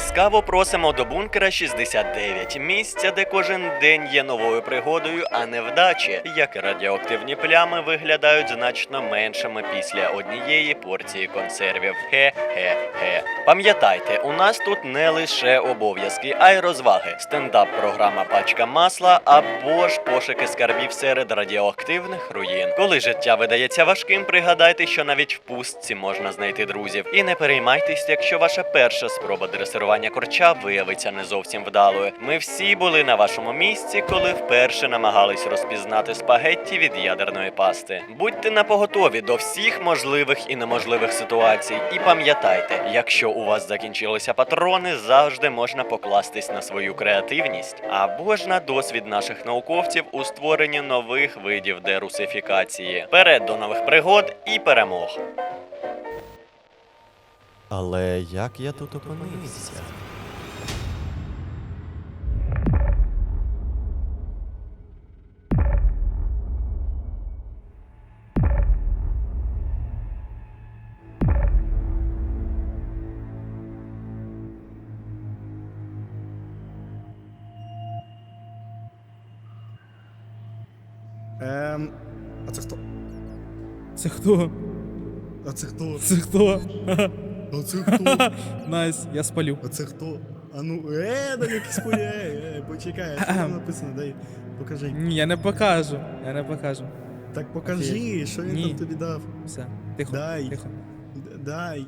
Ласкаво просимо до бункера 69, місця, де кожен день є новою пригодою, а не вдачі, як радіоактивні плями виглядають значно меншими після однієї порції консервів. Хе-хе-хе. Пам'ятайте, у нас тут не лише обов'язки, а й розваги. Стендап-програма Пачка масла або ж пошуки скарбів серед радіоактивних руїн. Коли життя видається важким, пригадайте, що навіть в пустці можна знайти друзів. І не переймайтесь, якщо ваша перша спроба дресирування корча виявиться не зовсім вдалою. Ми всі були на вашому місці, коли вперше намагались розпізнати спагетті від ядерної пасти. Будьте напоготові до всіх можливих і неможливих ситуацій. І пам'ятайте, якщо у вас закінчилися патрони, завжди можна покластись на свою креативність або ж на досвід наших науковців у створенні нових видів дерусифікації. Перед до нових пригод і перемог. Але як я тут опинився? Ем. А це хто? Це хто? А це хто? Це хто? А це хто? Найс, я спалю. А це хто? А ну, е, да якийсь поє, е, почекай, а що там написано? Дай, покажи. Ні, я не покажу. Я не покажу. Так покажи, що він Ні. там тобі дав. Все, тихо. Дай. Тихо. Дай.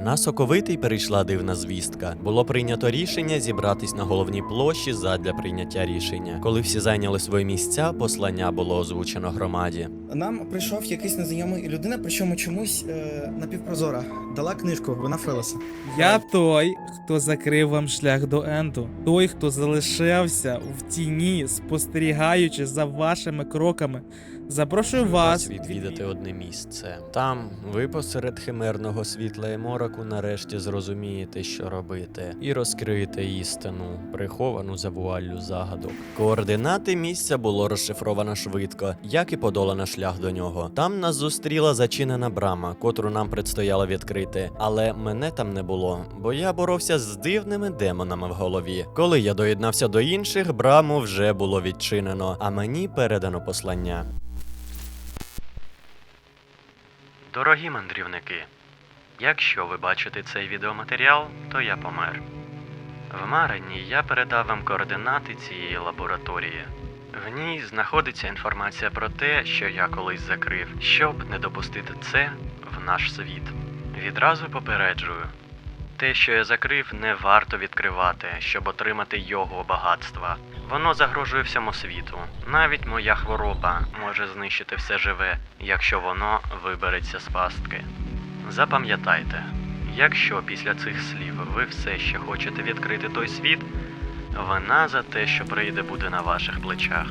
На соковитий перейшла дивна звістка. Було прийнято рішення зібратись на головній площі задля прийняття рішення. Коли всі зайняли свої місця, послання було озвучено громаді. Нам прийшов якийсь незнайомий людина, причому чомусь е, напівпрозора. Дала книжку, вона Фелеса. Я той, хто закрив вам шлях до Енду. Той, хто залишався в тіні, спостерігаючи за вашими кроками. Запрошую вас відвідати одне місце. Там ви посеред химерного світла і мороку нарешті зрозумієте, що робити, і розкриєте істину, приховану за вуаллю загадок. Координати місця було розшифровано швидко, як і подолано шлях до нього. Там нас зустріла зачинена брама, котру нам предстояло відкрити. Але мене там не було, бо я боровся з дивними демонами в голові. Коли я доєднався до інших, браму вже було відчинено, а мені передано послання. Дорогі мандрівники, якщо ви бачите цей відеоматеріал, то я помер. В Марені я передав вам координати цієї лабораторії. В ній знаходиться інформація про те, що я колись закрив, щоб не допустити це в наш світ. Відразу попереджую. Те, що я закрив, не варто відкривати, щоб отримати його багатства. Воно загрожує всьому світу. Навіть моя хвороба може знищити все живе, якщо воно вибереться з пастки. Запам'ятайте, якщо після цих слів ви все ще хочете відкрити той світ, вина за те, що прийде, буде на ваших плечах.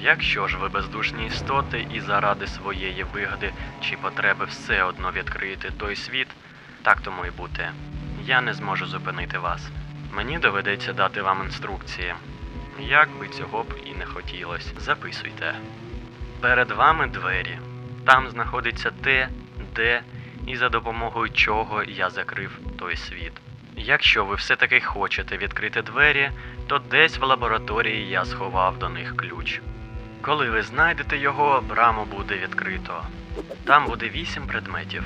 Якщо ж ви бездушні істоти і заради своєї вигоди чи потреби все одно відкриєте той світ, так тому і бути. Я не зможу зупинити вас. Мені доведеться дати вам інструкції. Як би цього б і не хотілося, записуйте. Перед вами двері. Там знаходиться те, де і за допомогою чого я закрив той світ. Якщо ви все-таки хочете відкрити двері, то десь в лабораторії я сховав до них ключ. Коли ви знайдете його, браму буде відкрито. Там буде вісім предметів.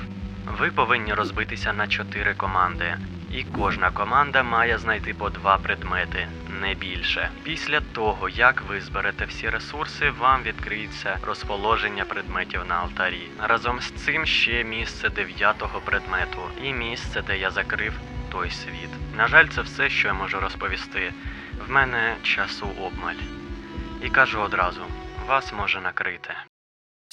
Ви повинні розбитися на чотири команди, і кожна команда має знайти по два предмети, не більше. Після того, як ви зберете всі ресурси, вам відкриється розположення предметів на алтарі. Разом з цим ще місце дев'ятого предмету і місце, де я закрив той світ. На жаль, це все, що я можу розповісти. В мене часу обмаль. І кажу одразу: вас може накрити.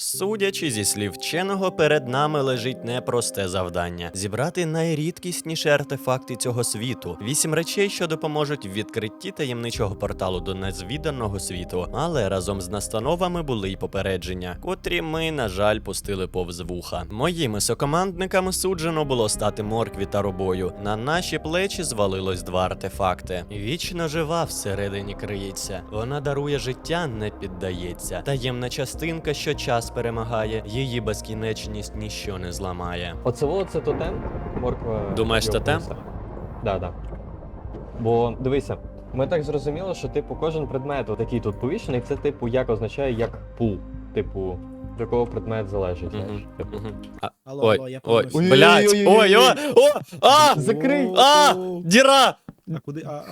Судячи зі слів вченого, перед нами лежить непросте завдання зібрати найрідкісніші артефакти цього світу, вісім речей, що допоможуть в відкритті таємничого порталу до незвіданого світу. Але разом з настановами були й попередження, котрі ми, на жаль, пустили повз вуха. Моїми сокомандниками суджено було стати моркві та робою. На наші плечі звалилось два артефакти. Вічно жива всередині криється. Вона дарує життя, не піддається. Таємна частинка, що час перемагає, її безкінечність ніщо не зламає. Оце во, це тотем? Морква. Думаєш, тотем? Да, да. Бо дивися, ми так зрозуміли, що типу кожен предмет, отакий тут повішений, це типу як означає як пул. Типу, від якого предмет залежить. знаєш. Типу. Алло, Ой, алло, я ой, повернуся. блядь, ой, ой, о, а, Закрий! а, діра! А куди? А, а,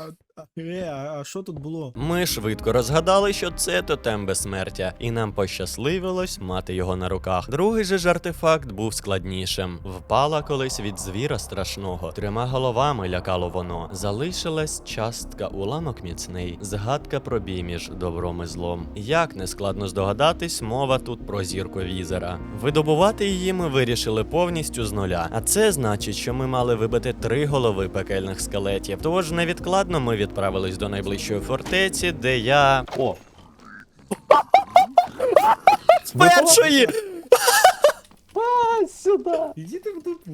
е, а, що тут було? Ми швидко розгадали, що це тотем безсмертя, і нам пощасливилось мати його на руках. Другий же ж артефакт був складнішим. Впала колись від звіра страшного. Трьома головами лякало воно. Залишилась частка уламок міцний, згадка про бій між добром і злом. Як не складно здогадатись, мова тут про зірку візера. Видобувати її ми вирішили повністю з нуля. А це значить, що ми мали вибити три голови пекельних скелетів. Тож невідкладно ми відправились до найближчої фортеці, де я. О! З першої! Сюди! Іди ти в дупу.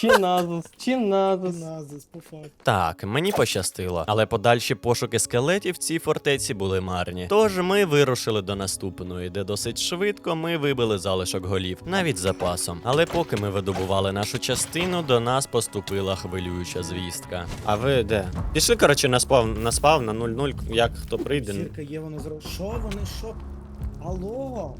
Чи назус, чи назус. Назис, по факту. Так, мені пощастило, але подальші пошуки скелетів в цій фортеці були марні. Тож ми вирушили до наступної, де досить швидко ми вибили залишок голів, навіть з запасом. Але поки ми видобували нашу частину, до нас поступила хвилююча звістка. А ви де? Пішли, коротше, на спав на спав на 0-0, як хто прийде. Зірка є, воно зро... Що вони, що? Алло?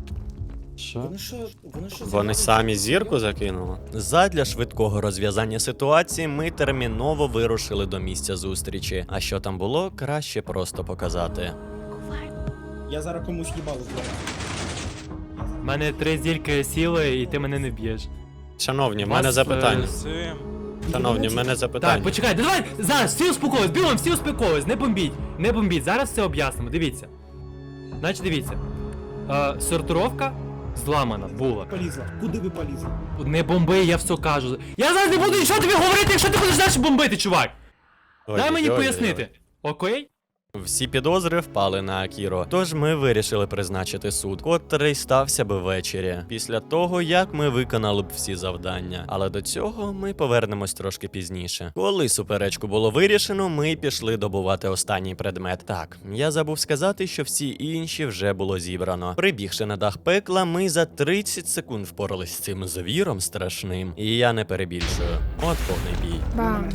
Що? Вони що, вони що Вони самі зірку закинули. Задля швидкого розв'язання ситуації ми терміново вирушили до місця зустрічі. А що там було, краще просто показати. Я зараз комусь їбало зробив. У мене три зірки сіли, і ти мене не б'єш. Шановні, в мене е, запитання. Шановні, в мене запитання. Так, почекай, давай зараз всі успокоїлись, білом, всі успокоїлись, не бомбіть, не бомбіть, зараз все об'яснимо, дивіться. Значить, дивіться. Е, сортировка зламана була. Полізла. Куди ви полізли? Не бомби, я все кажу. Я зараз не буду нічого тобі говорити, якщо ти будеш далі бомбити, чувак. Дай мені Ой-ой-ой. пояснити. Окей? Всі підозри впали на Акіро. Тож ми вирішили призначити суд, котрий стався би ввечері, після того як ми виконали б всі завдання. Але до цього ми повернемось трошки пізніше. Коли суперечку було вирішено, ми пішли добувати останній предмет. Так, я забув сказати, що всі інші вже було зібрано. Прибігши на дах пекла, ми за 30 секунд впорались з цим звіром страшним. І я не перебільшую. От повний бій. Бам.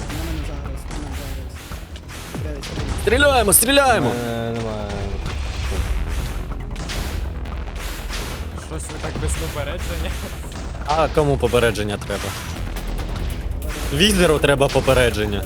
Стріляємо, стріляємо! Е, Немає. Щось ви так без попередження. А кому попередження треба? Візеру треба попередження.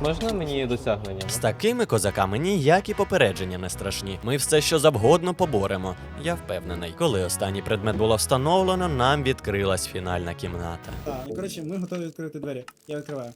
Можна мені досягнення? З такими козаками ніякі попередження не страшні. Ми все що завгодно поборемо. Я впевнений. Коли останній предмет було встановлено, нам відкрилась фінальна кімната. Так, і коротше, ми готові відкрити двері. Я відкриваю.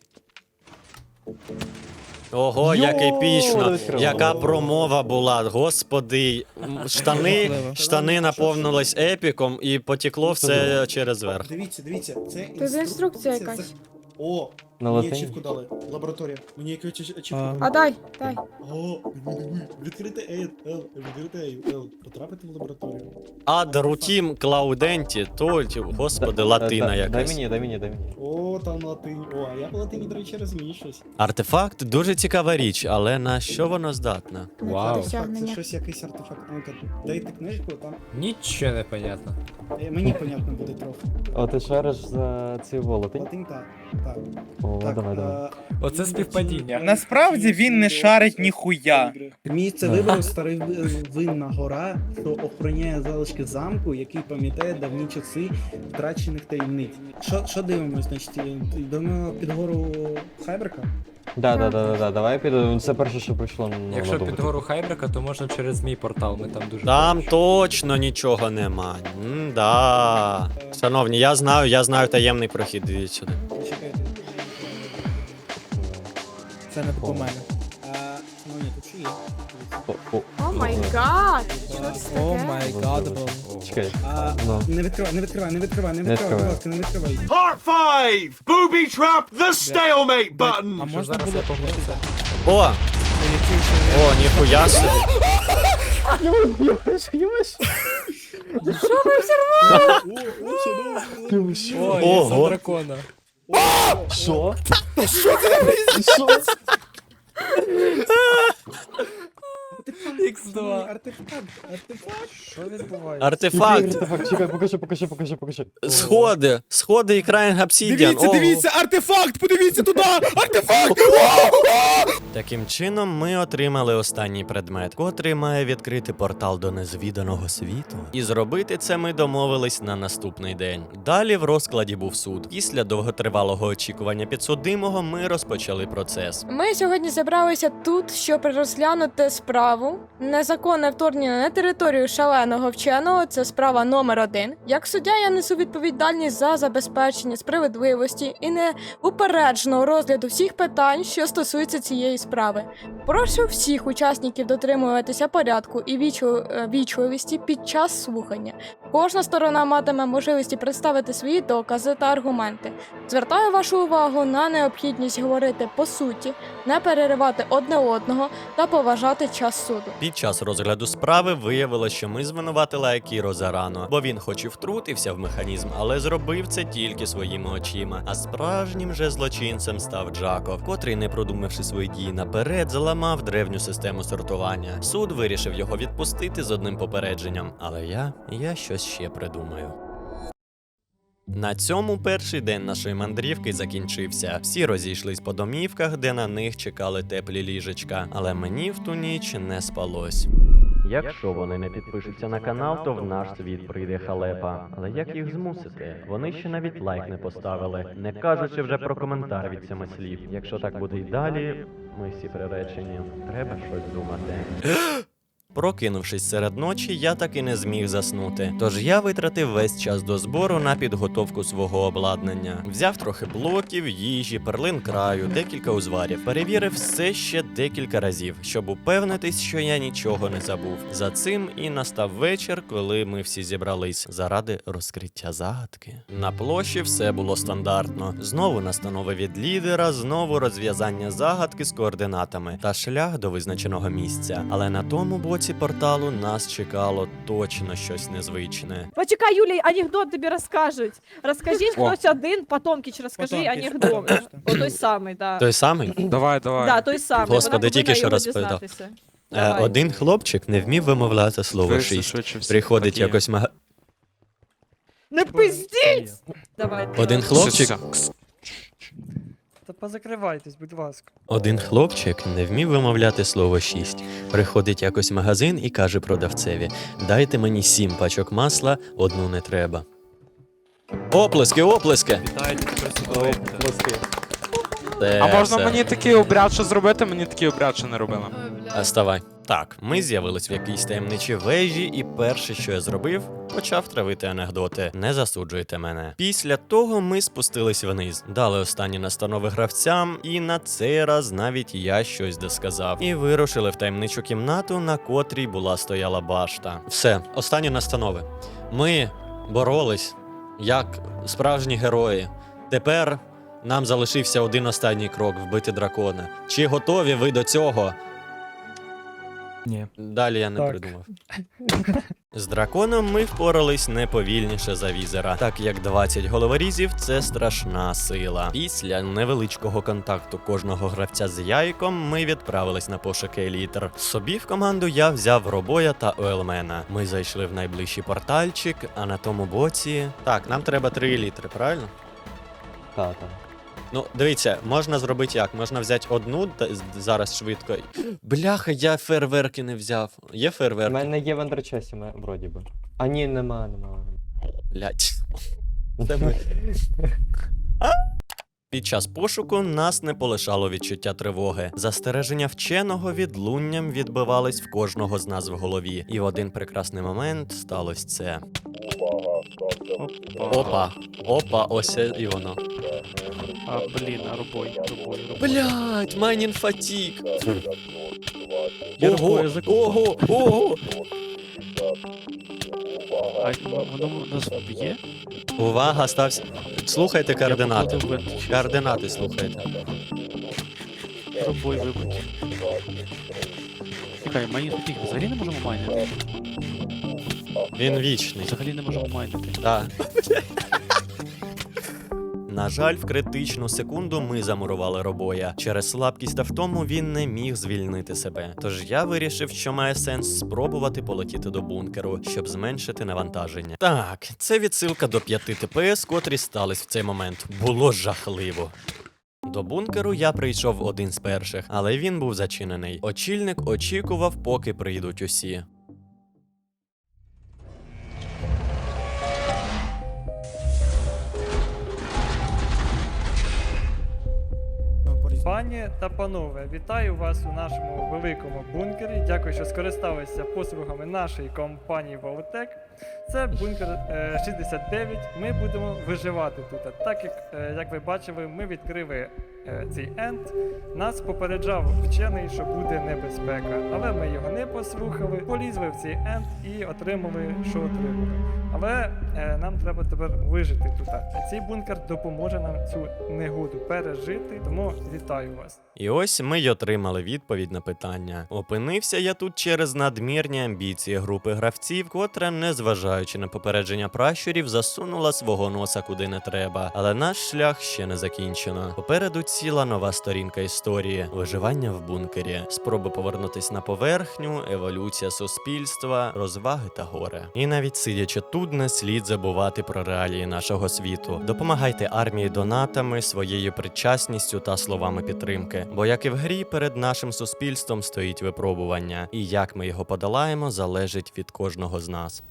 Ого, як епічно! Яка промова була, господи. Штани, штани наповнились епіком і потекло все через верх. Дивіться, дивіться, це Тут інструкція це- якась. О, На мені латині? ачівку дали. Лабораторія. Мені якусь ач- ачівку А. дали. А дай, дай. О, диви, диви. відкрити L, L, відкрити L. Потрапити в лабораторію. Ад рутім клауденті, то, господи, латина Е, Дай якась. мені, дай мені, дай мені. О, там латинь. О, а я по латині, до речі, розумію щось. Артефакт дуже цікава річ, але на що воно здатне? Вау. Це досягнення. щось якийсь артефакт. Ну-ка, дайте книжку, там. Нічого не понятно. Е, Мені понятно буде трохи. О, ти шариш за ці волоти? Латинь, так. Так, О, так. давай, давай. е, Оце співпадіння. Насправді він не шарить ніхуя. Місце вибору старий ви- винна гора, що охороняє залишки замку, який пам'ятає давні часи втрачених таємниць. Що, що дивимось, значить, йдемо під гору Хайберка? Да, да, да, да, да, давай піду. Це перше, що прийшло на на Якщо думку. під гору Хайбрика, то можна через мій портал, ми там дуже Там поруч. точно нічого нема. М-да. Шановні, я знаю, я знаю таємний прохід. Дивіться сюди. Це не по мене. А, ну ні, тут ще є. О, май гад! Що це О таке? май гад. Чекай. А, Ну. не відкривай, не відкривай, не відкривай, не відкривай, будь ласка, не відкривай. Part 5! Booby trap the stalemate button! А можна було я? О! О, ніхуя собі. Що ви взірвали? О, о, Ого. яйцо дракона. Що? Що це? Що? Х2. Артефакт, артефакт. Що відбувається? Артефакт! Артефакт, чекай, покажи, покажи, покажи, покажи. Сходи! Сходи і країн Обсідіан. Дивіться, дивіться, артефакт! Подивіться туди! Артефакт! Таким чином, ми отримали останній предмет, котрий має відкрити портал до незвіданого світу. І зробити це ми домовились на наступний день. Далі в розкладі був суд. Після довготривалого очікування підсудимого ми розпочали процес. Ми сьогодні зібралися тут, щоб розглянути справу. Незаконне вторгнення на територію шаленого вченого це справа номер один. Як суддя, я несу відповідальність за забезпечення справедливості і неупередженого розгляду всіх питань, що стосуються цієї справи. Прошу всіх учасників дотримуватися порядку і е, вічливості під час слухання. Кожна сторона матиме можливість представити свої докази та аргументи. Звертаю вашу увагу на необхідність говорити по суті, не переривати одне одного та поважати час суду. Під час розгляду справи виявилося, що ми звинуватили Акіро зарано, бо він хоч і втрутився в механізм, але зробив це тільки своїми очима. А справжнім же злочинцем став Джаков, котрий, не продумавши свої дії наперед, зламав древню систему сортування. Суд вирішив його відпустити з одним попередженням, але я, я щось ще придумаю. На цьому перший день нашої мандрівки закінчився. Всі розійшлись по домівках, де на них чекали теплі ліжечка, але мені в ту ніч не спалось. Якщо вони не підпишуться на канал, то в наш світ прийде халепа. Але як їх змусити? Вони ще навіть лайк не поставили, не кажучи вже про коментар від семи слів. Якщо так буде й далі, ми всі приречені. Треба щось думати. Прокинувшись серед ночі, я так і не зміг заснути. Тож я витратив весь час до збору на підготовку свого обладнання. Взяв трохи блоків, їжі, перлин краю, декілька узварів. Перевірив все ще декілька разів, щоб упевнитись, що я нічого не забув. За цим і настав вечір, коли ми всі зібрались заради розкриття загадки. На площі все було стандартно. Знову настанови від лідера, знову розв'язання загадки з координатами та шлях до визначеного місця. Але на тому боці порталу нас чекало точно щось незвичне. Почекай, Юлій, анекдот тобі розкажуть. Розкажіть О. хтось один, потомки розкажи Потомкіч, анекдот. О, той самий, да. Той самий Давай, давай. Да, той самий. Господи, Вона тільки повинна що його розповідав. дізнатися. Е, Давай. один хлопчик не вмів вимовляти слово Швидше, шість. швидше Приходить якось мага... Не пиздіть! Давай. Один хлопчик. Все, все. Та позакривайтесь, будь ласка. Один хлопчик не вмів вимовляти слово шість. Приходить якось в магазин і каже продавцеві: Дайте мені сім пачок масла, одну не треба. Оплески, оплески! Вітайте, тепер. Це А можна все. мені такий обряд, що зробити? Мені такий обряд, що не робила. А, Ставай. Так, ми з'явились в якійсь таємничій вежі, і перше, що я зробив, почав травити анекдоти. Не засуджуйте мене. Після того ми спустились вниз, дали останні настанови гравцям, і на цей раз навіть я щось досказав. І вирушили в таємничу кімнату, на котрій була стояла башта. Все, останні настанови. Ми боролись як справжні герої. Тепер нам залишився один останній крок вбити дракона. Чи готові ви до цього? Ні. Далі я не Так. придумав. З драконом ми впорались не повільніше за візера, так як 20 головорізів це страшна сила. Після невеличкого контакту кожного гравця з яйком ми відправились на пошуки елітр. Собі в команду я взяв робоя та Оелмена. Ми зайшли в найближчий портальчик, а на тому боці. Так, нам треба три елітри, правильно? Та, та. Ну, дивіться, можна зробити як? Можна взяти одну та- зараз швидко. Бляха, я фейерверки не взяв. Є У фейерверки? мене є в андерчесі, вроді би. А ні, нема, нема. Блять. Це ми. Під час пошуку нас не полишало відчуття тривоги. Застереження вченого відлунням відбивались в кожного з нас в голові. І в один прекрасний момент сталося це. Опа, опа, ось і воно. А, блін, а рубой, рубой, рубой. Блять, майнін фатік. Ого, ого, ого. А воно нас вб'є? Увага, стався. Слухайте координати. Координати слухайте. Пробой вибить. Чекай, майні їх взагалі не можемо майнити? Він вічний. Взагалі не можемо майнити. Так. На жаль, в критичну секунду ми замурували робоя. Через слабкість та втому він не міг звільнити себе. Тож я вирішив, що має сенс спробувати полетіти до бункеру, щоб зменшити навантаження. Так, це відсилка до 5 ТПС, котрі стались в цей момент. Було жахливо. До бункеру я прийшов один з перших, але він був зачинений. Очільник очікував, поки прийдуть усі. Пані та панове, вітаю вас у нашому великому бункері. Дякую, що скористалися послугами нашої компанії Voltec. Це бункер е, 69. Ми будемо виживати тут. Так як, е, як ви бачили, ми відкрили е, цей енд. Нас попереджав вчений, що буде небезпека, але ми його не послухали, полізли в цей енд і отримали, що отримали. Але е, нам треба тепер вижити тут. Цей бункер допоможе нам цю негоду пережити, тому вітаю вас. І ось ми й отримали відповідь на питання. Опинився я тут через надмірні амбіції групи гравців, котра, незважаючи на попередження пращурів, засунула свого носа куди не треба. Але наш шлях ще не закінчено. Попереду ціла нова сторінка історії: виживання в бункері, спроби повернутись на поверхню, еволюція суспільства, розваги та горе. І навіть сидячи тут, не слід забувати про реалії нашого світу. Допомагайте армії донатами, своєю причасністю та словами підтримки. Бо як і в грі, перед нашим суспільством стоїть випробування, і як ми його подолаємо, залежить від кожного з нас.